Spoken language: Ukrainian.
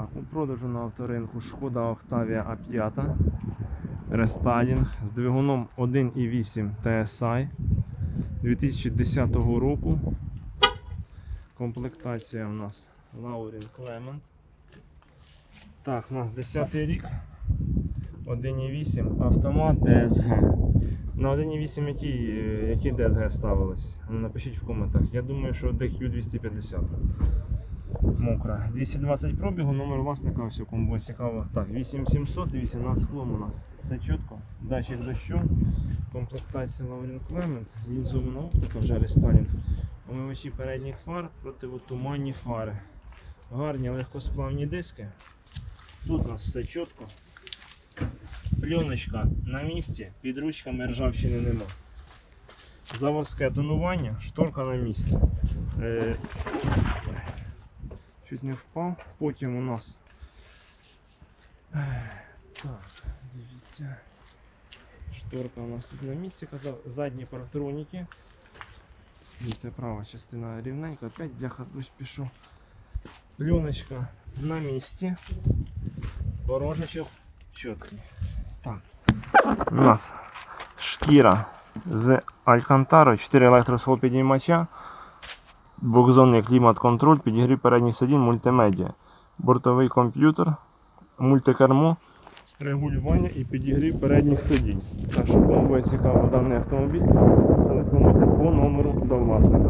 Так, у продажу на авторинку Шкода Octavia A5 рестайлінг з двигуном 1.8 TSI 2010 року. Комплектація у нас Laurin Clement. Так, у нас 10 рік. 1.8 автомат DSG. На 1.8 які, е, які DSG ставились? Напишіть в коментах. Я думаю, що DQ250. Мокра. 220 пробігу, номер власника, все, кому цікаво. Так, 8700 і 18 склом у нас. Все чітко. Датчик дощу, комплектація Laurin Clement, лінзована оптика, вже рестайлінг. Омивачі передніх фар, противотуманні фари. Гарні легкосплавні диски. Тут у нас все чітко. Пленочка на місці, під ручками ржавчини нема. Заводське тонування, шторка на місці. Е, чуть не впав. Потім у нас. Ех, Так, дивіться. Шторка у нас тут на місці, казав, задні парктроніки. Дивіться, права частина рівненька, опять бляха дощ пішов. Пленочка на місці. Порожечок чіткий. Так. У нас шкіра з Алькантаро, 4 електросхол підіймача, Двохзонний клімат-контроль, підігрів передніх сидінь, мультимедіа, бортовий комп'ютер, мультикермо, регулювання і підігрів передніх сидінь. Так що кому буде цікаво даний автомобіль, телефонуйте по номеру до власника.